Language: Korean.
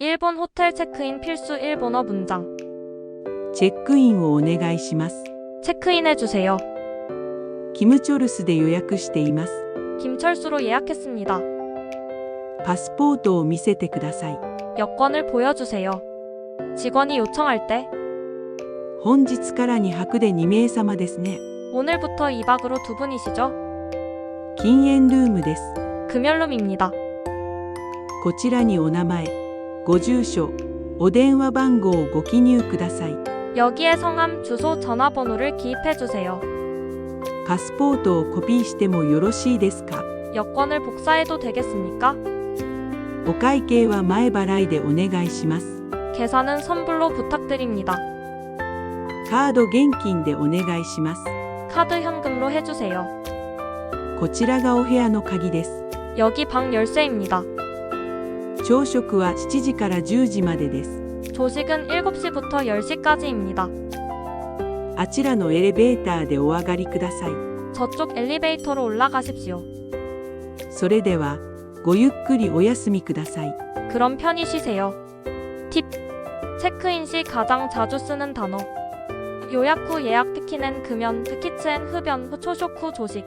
일본 호텔 체크인 필수 일본어 문장. チェックインをお願いします。 체크인해 주세요. キムチョルスで予約しています。 김철수로 예약했습니다. パスポートを見せてください。 여권을 보여주세요. 직원이 요청할 때, 本日から2泊で2名様ですね。 오늘부터 2박으로 두 분이시죠? 禁煙ルームです。 금연룸입니다. こちらにお名前、 ご住所、お電話番号をご記入ください。 여기에 성함, 주소, 전화번호를 기입해 주세요. パスポートをコピーしてもよろしいですか 여권을 복사해도 되겠습니까? お会計は前払いでお願いします。 계산은 선불로 부탁드립니다. カード現金でお願いします。 카드 현금로 해주세요. こちらがお部屋の鍵です。 여기 방 열쇠입니다. 朝食は7時から10時までです。 조식은 7시부터 10시까지입니다. あちらのエレベーターでお上がりください。 저쪽 엘리베이터로 올라가십시오. それでは、ごゆっくりお休みください。 그럼 편히 쉬세요. 팁. 체크인 시 가장 자주 쓰는 단어. 요약 후 예약 특히는 금연, 특히츠엔 흡연 후 초식 후 조식.